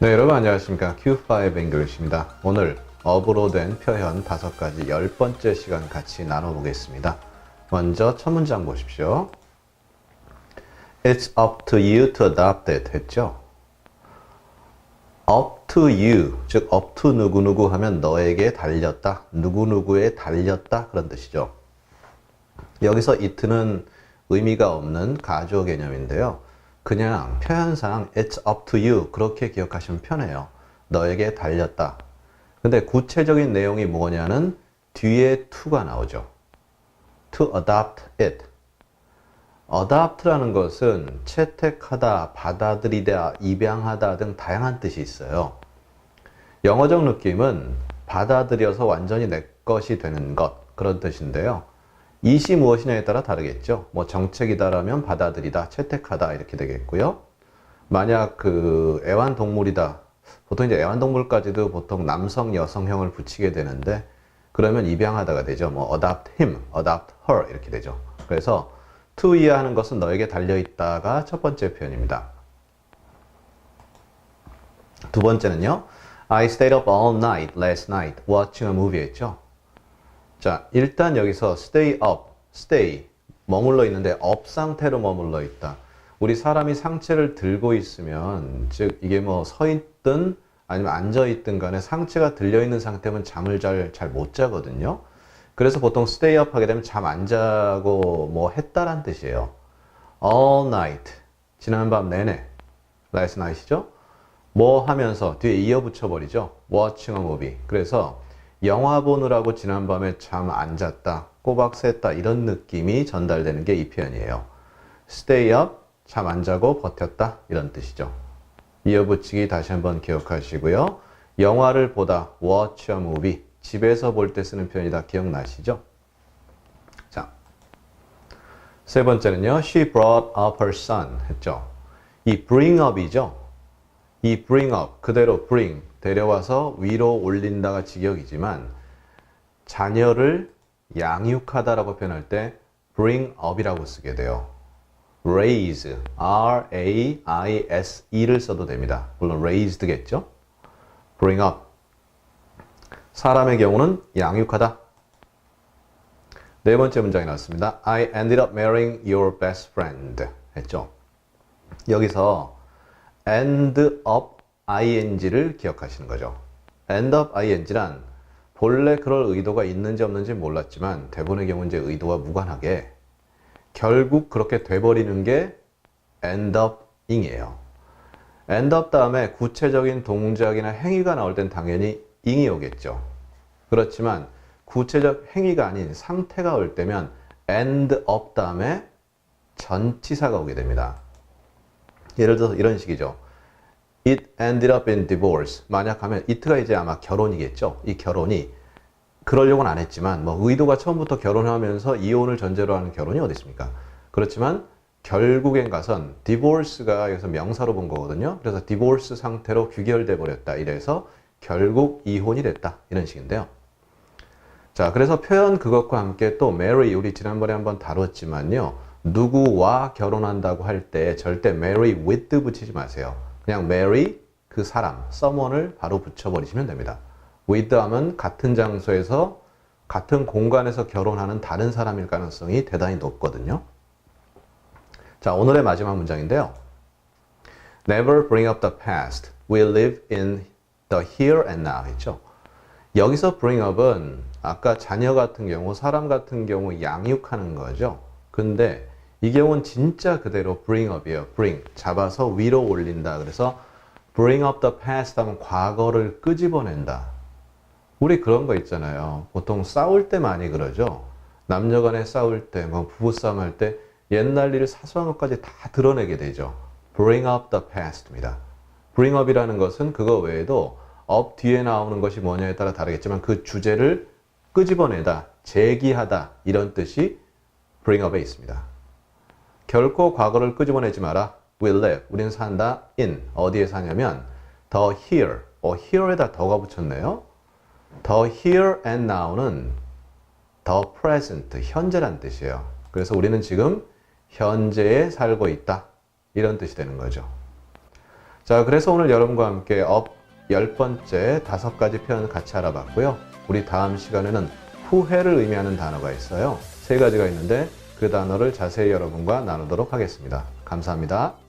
네, 여러분 안녕하십니까. Q5 English입니다. 오늘 업으로 된 표현 다섯 가지 열 번째 시간 같이 나눠보겠습니다. 먼저 첫 문장 보십시오. It's up to you to adopt it 했죠? up to you, 즉 up to 누구누구 하면 너에게 달렸다, 누구누구에 달렸다 그런 뜻이죠. 여기서 it는 의미가 없는 가주어 개념인데요. 그냥 표현상 it's up to you 그렇게 기억하시면 편해요. 너에게 달렸다. 근데 구체적인 내용이 뭐냐는 뒤에 to가 나오죠. to adopt it. adopt라는 것은 채택하다, 받아들이다, 입양하다 등 다양한 뜻이 있어요. 영어적 느낌은 받아들여서 완전히 내 것이 되는 것 그런 뜻인데요. 이시 무엇이냐에 따라 다르겠죠. 뭐 정책이다라면 받아들이다, 채택하다 이렇게 되겠고요. 만약 그 애완동물이다. 보통 이제 애완동물까지도 보통 남성, 여성형을 붙이게 되는데 그러면 입양하다가 되죠. 뭐 adopt him, adopt her 이렇게 되죠. 그래서 to 이하하는 것은 너에게 달려 있다가 첫 번째 표현입니다. 두 번째는요. I stayed up all night last night watching a movie 했죠. 자, 일단 여기서 stay up, stay 머물러 있는데 up 상태로 머물러 있다. 우리 사람이 상체를 들고 있으면 즉 이게 뭐 서 있든 아니면 앉아 있든 간에 상체가 들려 있는 상태면 잠을 잘 잘 못 자거든요. 그래서 보통 stay up 하게 되면 잠 안 자고 뭐 했다란 뜻이에요. all night 지난 밤 내내 last night이죠. 뭐 하면서 뒤에 이어 붙여 버리죠. watching a movie. 그래서 영화 보느라고 지난밤에 잠 안 잤다, 꼬박 샜다 이런 느낌이 전달되는 게 이 표현이에요. stay up, 잠 안 자고 버텼다 이런 뜻이죠. 이어붙이기 다시 한번 기억하시고요. 영화를 보다, watch a movie. 집에서 볼 때 쓰는 표현이다 기억나시죠? 자, 세 번째는요. She brought up her son 했죠. 이 bring up이죠. 이 bring up 그대로 bring 데려와서 위로 올린다가 직역이지만 자녀를 양육하다라고 표현할 때 bring up이라고 쓰게 돼요. raise, r-a-i-s-e를 써도 됩니다. 물론 raised겠죠? bring up. 사람의 경우는 양육하다. 네 번째 문장이 나왔습니다. I ended up marrying your best friend 했죠. 여기서 end up ing를 기억하시는 거죠. end up ing란 본래 그럴 의도가 있는지 없는지 몰랐지만 대부분의 경우 이제 의도와 무관하게 결국 그렇게 돼버리는 게 end uping이에요. end up 다음에 구체적인 동작이나 행위가 나올 땐 당연히 ing이 오겠죠. 그렇지만 구체적 행위가 아닌 상태가 올 때면 end up 다음에 전치사가 오게 됩니다. 예를 들어서 이런 식이죠. It ended up in divorce. 만약 하면 it가 이제 아마 결혼이겠죠. 이 결혼이 그러려고는 안 했지만 뭐 의도가 처음부터 결혼하면서 이혼을 전제로 하는 결혼이 어디 있습니까? 그렇지만 결국엔 가선 divorce가 여기서 명사로 본 거거든요. 그래서 divorce 상태로 규결돼 버렸다. 이래서 결국 이혼이 됐다. 이런 식인데요. 자, 그래서 표현 그것과 함께 또 marry 우리 지난번에 한번 다뤘지만요. 누구와 결혼한다고 할 때 절대 marry with 붙이지 마세요. 그냥 marry 그 사람, someone을 바로 붙여버리시면 됩니다. with 하면 같은 장소에서 같은 공간에서 결혼하는 다른 사람일 가능성이 대단히 높거든요. 자, 오늘의 마지막 문장인데요. Never bring up the past. We live in the here and now 했죠. 여기서 bring up은 아까 자녀 같은 경우, 사람 같은 경우 양육하는 거죠. 근데 이 경우는 진짜 그대로 bring up이에요. bring. 잡아서 위로 올린다. 그래서 bring up the past 하면 과거를 끄집어낸다. 우리 그런 거 있잖아요. 보통 싸울 때 많이 그러죠. 남녀 간에 싸울 때, 뭐 부부싸움 할 때 옛날 일 사소한 것까지 다 드러내게 되죠. bring up the past입니다. bring up이라는 것은 그거 외에도 up 뒤에 나오는 것이 뭐냐에 따라 다르겠지만 그 주제를 끄집어내다, 제기하다 이런 뜻이 bring up에 있습니다. 결코 과거를 끄집어내지 마라. We live. 우리는 산다. In. 어디에 사냐면 the here. 어, here에다 더가 붙였네요. the here and now는 the present. 현재란 뜻이에요. 그래서 우리는 지금 현재에 살고 있다. 이런 뜻이 되는 거죠. 자, 그래서 오늘 여러분과 함께 업 10번째 다섯 가지 표현 같이 알아봤고요. 우리 다음 시간에는 후회를 의미하는 단어가 있어요. 세 가지가 있는데 그 단어를 자세히 여러분과 나누도록 하겠습니다. 감사합니다.